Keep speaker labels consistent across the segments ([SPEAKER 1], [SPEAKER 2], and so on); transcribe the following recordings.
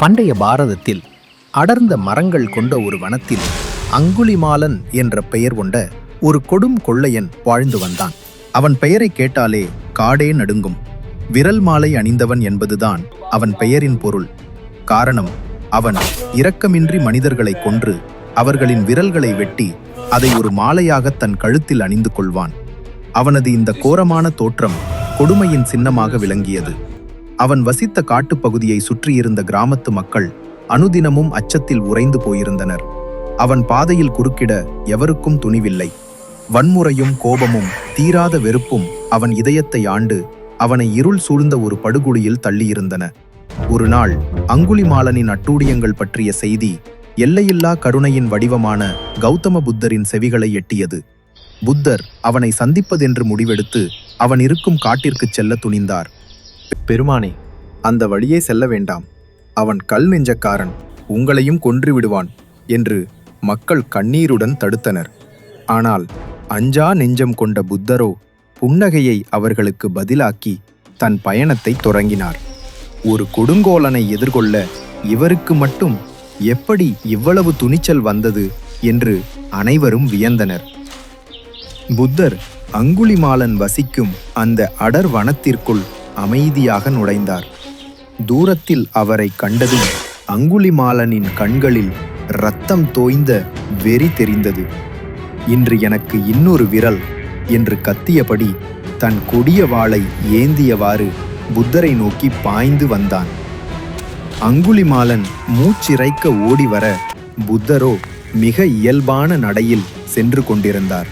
[SPEAKER 1] பண்டைய பாரதத்தில் அடர்ந்த மரங்கள் கொண்ட ஒரு வனத்தில் அங்குலிமாலன் என்ற பெயர் கொண்ட ஒரு கொடும் கொள்ளையன் வாழ்ந்து வந்தான். அவன் பெயரை கேட்டாலே காடே நடுங்கும். விரல் மாலை அணிந்தவன் என்பதுதான் அவன் பெயரின் பொருள். காரணம் அவன் இரக்கமின்றி மனிதர்களை கொன்று அவர்களின் விரல்களை வெட்டி அதை ஒரு மாலையாக தன் கழுத்தில் அணிந்து கொள்வான். அவனது இந்த கோரமான தோற்றம் கொடுமையின் சின்னமாக விளங்கியது. அவன் வசித்த காட்டுப்பகுதியை சுற்றியிருந்த கிராமத்து மக்கள் அனுதினமும் அச்சத்தில் உறைந்து போயிருந்தனர். அவன் பாதையில் குறுக்கிட எவருக்கும் துணிவில்லை. வன்முறையும் கோபமும் தீராத வெறுப்பும் அவன் இதயத்தை ஆண்டு அவனை இருள் சூழ்ந்த ஒரு படுகுழியில் தள்ளியிருந்தன. ஒரு நாள் அங்குலிமாலனின் அட்டூடியங்கள் பற்றிய செய்தி எல்லையில்லா கருணையின் வடிவமான கௌதம புத்தரின் செவிகளை எட்டியது. புத்தர் அவனை சந்திப்பதென்று முடிவெடுத்து அவன் இருக்கும் காட்டிற்குச் செல்ல துணிந்தார். பெருமானே அந்த வழியே செல்ல வேண்டாம். அவன் கல் நெஞ்சக்காரன் உங்களையும் கொன்று விடுவான் என்று மக்கள் கண்ணீருடன் தடுத்தனர். ஆனால் அஞ்சா நெஞ்சம் கொண்ட புத்தரோ புன்னகையை அவர்களுக்கு பதிலாக்கி தன் பயணத்தை தொடங்கினார். ஒரு கொடுங்கோலனை எதிர்கொள்ள இவருக்கு மட்டும் எப்படி இவ்வளவு துணிச்சல் வந்தது என்று அனைவரும் வியந்தனர். புத்தர் அங்குலிமாலன் வசிக்கும் அந்த அடர் வனத்திற்குள் அமைதியாக நுழைந்தார். தூரத்தில் அவரை கண்டதும் அங்குலிமாலனின் கண்களில் ரத்தம் தோய்ந்த வெறி தெரிந்தது. இன்று எனக்கு இன்னொரு விரல் என்று கத்தியபடி தன் கொடிய வாளை ஏந்தியவாறு புத்தரை நோக்கி பாய்ந்து வந்தான். அங்குலிமாலன் மூச்சிறைக்க ஓடி வர புத்தரோ மிக இயல்பான நடையில் சென்று கொண்டிருந்தார்.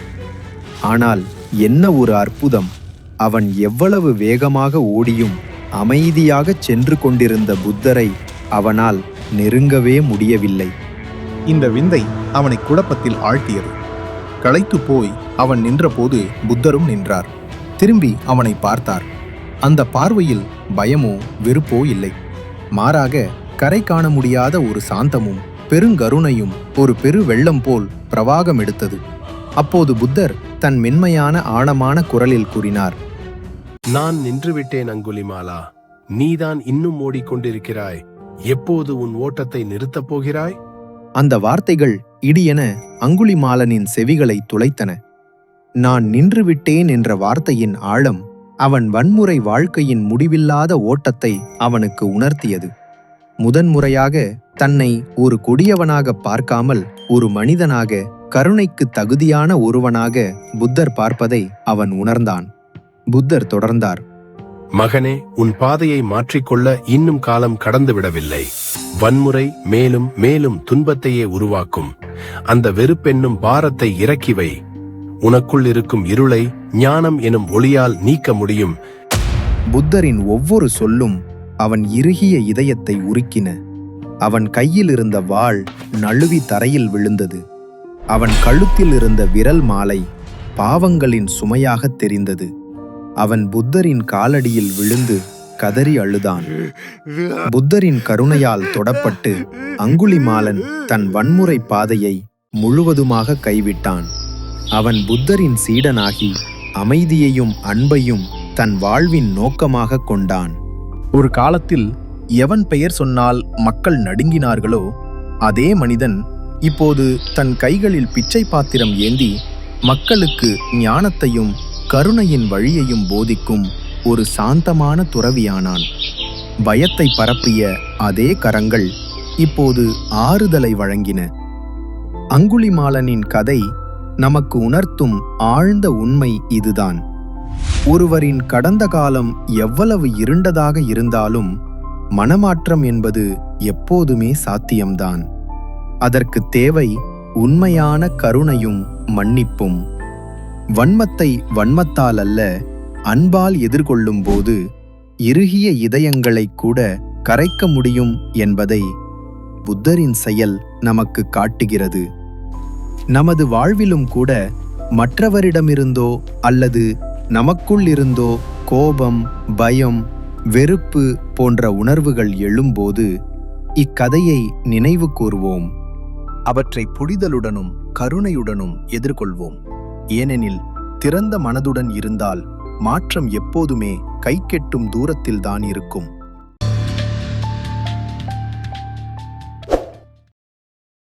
[SPEAKER 1] ஆனால் என்ன ஒரு அற்புதம்! அவன் எவ்வளவு வேகமாக ஓடியும் அமைதியாகச் சென்று கொண்டிருந்த புத்தரை அவனால் நெருங்கவே முடியவில்லை.
[SPEAKER 2] இந்த விந்தை அவனை குழப்பத்தில் ஆழ்த்தியது. களைத்து போய் அவன் நின்றபோது புத்தரும் நின்றார். திரும்பி அவனை பார்த்தார். அந்த பார்வையில் பயமோ வெறுப்போ இல்லை. மாறாக கரை காண முடியாத ஒரு சாந்தமும் பெருங்கருணையும் ஒரு பெரு வெள்ளம் போல் பிரவாகம் எடுத்தது. அப்போது புத்தர் தன் மென்மையான ஆழமான குரலில் கூறினார்.
[SPEAKER 3] நான் நின்றுவிட்டேன் அங்குலிமாலா. நீதான் இன்னும் ஓடிக்கொண்டிருக்கிறாய். எப்போது உன் ஓட்டத்தை நிறுத்தப் போகிறாய்?
[SPEAKER 1] அந்த வார்த்தைகள் இடியென அங்குலிமாலனின் செவிகளை துளைத்தன. நான் நின்றுவிட்டேன் என்ற வார்த்தையின் ஆழம் அவன் வன்முறை வாழ்க்கையின் முடிவில்லாத ஓட்டத்தை அவனுக்கு உணர்த்தியது. முதன்முறையாக தன்னை ஒரு கொடியவனாக பார்க்காமல் ஒரு மனிதனாக கருணைக்கு தகுதியான ஒருவனாக புத்தர் பார்ப்பதை அவன் உணர்ந்தான். புத்தர் தொடர்ந்தார்.
[SPEAKER 3] மகனே உன் பாதையை மாற்றிக்கொள்ள இன்னும் காலம் கடந்து விடவில்லை வன்முறை மேலும் மேலும் துன்பத்தையே உருவாக்கும். அந்த வெறுப்பென்னும் பாரத்தை இறக்கி வை உனக்குள் இருக்கும் இருளை ஞானம் எனும் ஒளியால் நீக்க முடியும்.
[SPEAKER 1] புத்தரின் ஒவ்வொரு சொல்லும் அவன் இறுகிய இதயத்தை உருக்கின. அவன் கையில் இருந்த வாள் நழுவி தரையில் விழுந்தது. அவன் கழுத்தில் இருந்த விரல் மாலை பாவங்களின் சுமையாகத் தெரிந்தது. அவன் புத்தரின் காலடியில் விழுந்து கதறி அழுதான். புத்தரின் கருணையால் தொடப்பட்டு அங்குலிமாலன் தன் வன்முறை பாதையை முழுவதுமாக கைவிட்டான். அவன் புத்தரின் சீடனாகி அமைதியையும் அன்பையும் தன் வாழ்வின் நோக்கமாக கொண்டான். ஒரு காலத்தில் எவன் பெயர் சொன்னால் மக்கள் நடுங்கினார்களோ அதே மனிதன் இப்போது தன் கைகளில் பிச்சை பாத்திரம் ஏந்தி மக்களுக்கு ஞானத்தையும் கருணையின் வழியையும் போதிக்கும் ஒரு சாந்தமான துறவியானான். பயத்தை பரப்பிய அதே கரங்கள் இப்போது ஆறுதலை வழங்கின. அங்குலிமாலனின் கதை நமக்கு உணர்த்தும் ஆழ்ந்த உண்மை இதுதான். ஒருவரின் கடந்த காலம் எவ்வளவு இருண்டதாக இருந்தாலும் மனமாற்றம் என்பது எப்போதுமே சாத்தியம்தான். அதற்கு தேவை உண்மையான கருணையும் மன்னிப்பும். வன்மத்தை வன்மத்தால் அல்ல அன்பால் எதிர்கொள்ளும் போது இறுகிய இதயங்களை கூட கரைக்க முடியும் என்பதை புத்தரின் செயல் நமக்கு காட்டுகிறது. நமது வாழ்விலும் கூட மற்றவரிடமிருந்தோ அல்லது நமக்குள் இருந்தோ கோபம் பயம் வெறுப்பு போன்ற உணர்வுகள் எழும்போது இக்கதையை நினைவு கூர்வோம். அவற்றை புரிதலுடனும் கருணையுடனும் எதிர்கொள்வோம். ஏனெனில் திறந்த மனதுடன் இருந்தால் மாற்றம் எப்போதுமே கைக்கெட்டும் தூரத்தில்தான் இருக்கும்.